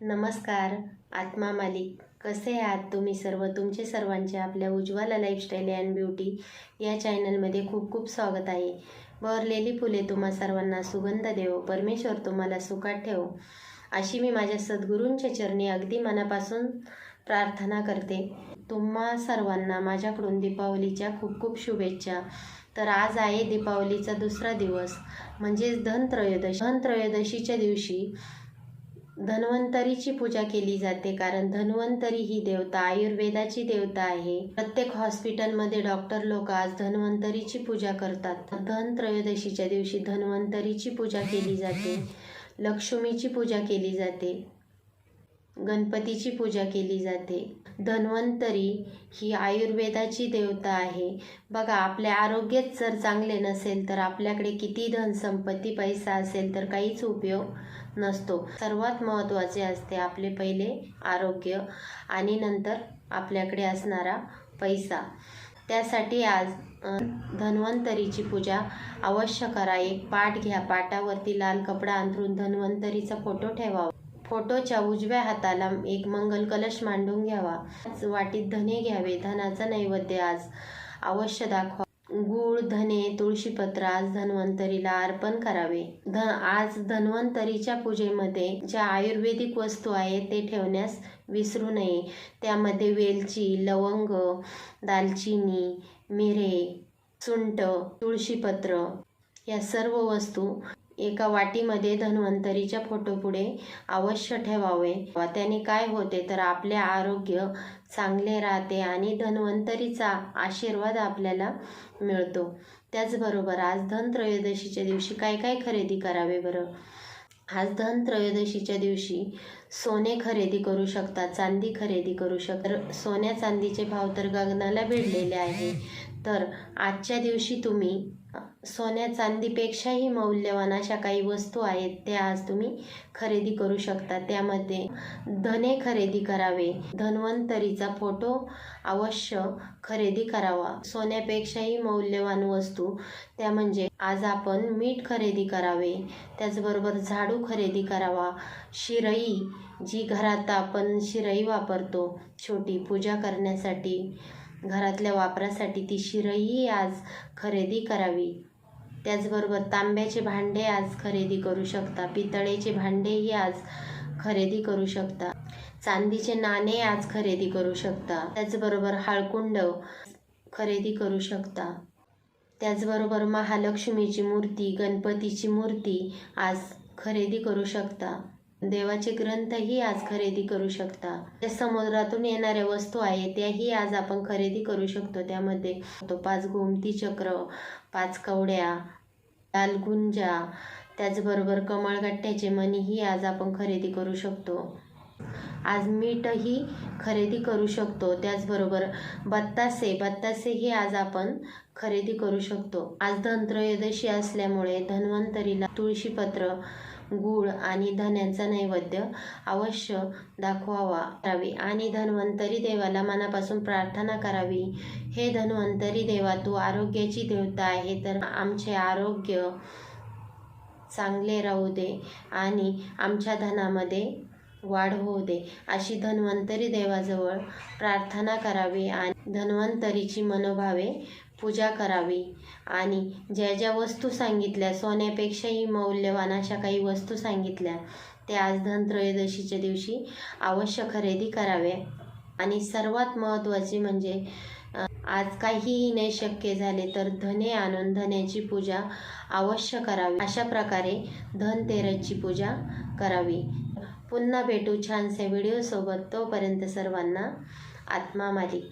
नमस्कार आत्मा मालिक. कसे आहात तुम्ही सर्व? तुमचे सर्वांचे आपल्या उज्ज्वला लाईफस्टाईल अँड ब्युटी या चॅनलमध्ये खूप खूप स्वागत आहे. बहरलेली फुले तुम्हा सर्वांना सुगंध देव परमेश्वर तुम्हाला सुखात ठेव. अशी मी माझ्या सद्गुरूंच्या चरणी अगदी मनापासून प्रार्थना करते. तुम्हा सर्वांना माझ्याकडून दीपावलीच्या खूप खूप शुभेच्छा. तर आज आहे दीपावलीचा दुसरा दिवस. म्हणजेच धनत्रयोदशी. धनत्रयोदशीच्या दिवशी धन्वंतरीची पूजा केली जाते कारण धन्वंतरी ही देवता आयुर्वेदाची देवता आहे. प्रत्येक हॉस्पिटलमध्ये डॉक्टर लोक आज धन्वंतरीची पूजा करतात. धन त्रयोदशीच्या दिवशी धन्वंतरीची पूजा केली जाते. लक्ष्मीची पूजा केली जाते. गणपतीची पूजा केली जाते. धन्वंतरी ही आयुर्वेदाची देवता आहे. बघा आपले आरोग्यच जर चांगले नसेल तर आपल्याकडे किती धन संपत्ती पैसा असेल तर काहीच उपयोग नसतो. सर्वात महत्त्वाचे असते आपले पहिले आरोग्य आणि नंतर आपल्याकडे असणारा पैसा. त्यासाठी आज धन्वंतरीची पूजा अवश्य करा. एक पाट घ्या. पाटावरती लाल कपडा अंथरून धन्वंतरीचा फोटो ठेवावा. फोटोच्या उजव्या हाताला एक मंगल कलश मांडून घ्यावा. वाटीत धने घ्यावे. धनाचा नैवेद्य आज अवश्य दाखवा. गूळ धने तुळशीपत्र आज धन्वंतरीला अर्पण करावे. ध आज धन्वंतरीच्या पूजेमध्ये ज्या आयुर्वेदिक वस्तू आहेत ते ठेवण्यास विसरू नये. त्यामध्ये वेलची लवंग दालचिनी मिरे सुंट तुळशीपत्र या सर्व वस्तू एका वाटीमध्ये धन्वंतरीच्या फोटोपुढे अवश्य ठेवावे. त्याने काय होते तर आपले आरोग्य चांगले राहते आणि धन्वंतरीचा आशीर्वाद आपल्याला मिळतो. त्याचबरोबर आज धनत्रयोदशीच्या दिवशी काय काय खरेदी करावे बरं? आज धनत्रयोदशीच्या दिवशी सोने खरेदी करू शकता चांदी खरेदी करू शकता. सोन्या चांदीचे भाव तर गगनाला भिडलेले आहे. तर आजच्या दिवशी तुम्ही सोन्या चांदीपेक्षाही मौल्यवान अशा काही वस्तू आहेत त्या आज तुम्ही खरेदी करू शकता. त्यामध्ये धने खरेदी करावे. धन्वंतरीचा फोटो अवश्य खरेदी करावा. सोन्यापेक्षाही मौल्यवान वस्तू त्या म्हणजे आज आपण मीठ खरेदी करावे. त्याचबरोबर झाडू खरेदी करावा. शिरई जी घरात आपण शिरई वापरतो छोटी पूजा करण्यासाठी घरातल्या वापरासाठी ती शिरई आज खरेदी करावी. त्याचबरोबर तांब्याचे भांडे आज खरेदी करू शकता. पितळेचे भांडेही आज खरेदी करू शकता. चांदीचे नाणे आज खरेदी करू शकता. त्याचबरोबर हाळकुंड खरेदी करू शकता. त्याचबरोबर महालक्ष्मीची मूर्ती गणपतीची मूर्ती आज खरेदी करू शकता. देवाचे ग्रंथही आज खरेदी करू शकता. त्या समुद्रातून येणाऱ्या वस्तू आहेत त्याही आज आपण खरेदी करू शकतो. त्यामध्ये तो पाच गोमती चक्र पाच कवड्या लाल गुंजा त्याचबरोबर कमळगट्ट्याचे मणीही आज आपण खरेदी करू शकतो. आज मीठही खरेदी करू शकतो. त्याचबरोबर बत्तासे बत्तासेही आज आपण खरेदी करू शकतो. आज धनत्रयोदशी असल्यामुळे धन्वंतरीला तुळशीपत्र गूळ आणि धन्यांचा नैवेद्य अवश्य दाखवावा करावी आणि धन्वंतरी देवाला मनापासून प्रार्थना करावी. हे धन्वंतरी देवा तू आरोग्याची देवता आहे तर आमचे आरोग्य चांगले राहू दे आणि आमच्या धनामध्ये वाढ होऊ दे. अशी धन्वंतरी देवाजवळ प्रार्थना करावी आणि धन्वंतरीची मनोभावे पूजा करावी. आणि ज्या ज्या वस्तू सांगितल्या सोन्यापेक्षाही मौल्यवान अशा काही वस्तू सांगितल्या त्या आज धनत्रयोदशीच्या दिवशी अवश्य खरेदी कराव्या. आणि सर्वात महत्त्वाचे म्हणजे आज काहीही नाही शक्य झाले तर धने आणून धन्याची पूजा अवश्य करावी. अशा प्रकारे धनतेरसची पूजा करावी. पुन्हा भेटू छानसे व्हिडिओसोबत. तोपर्यंत सर्वांना आत्मा मालिक.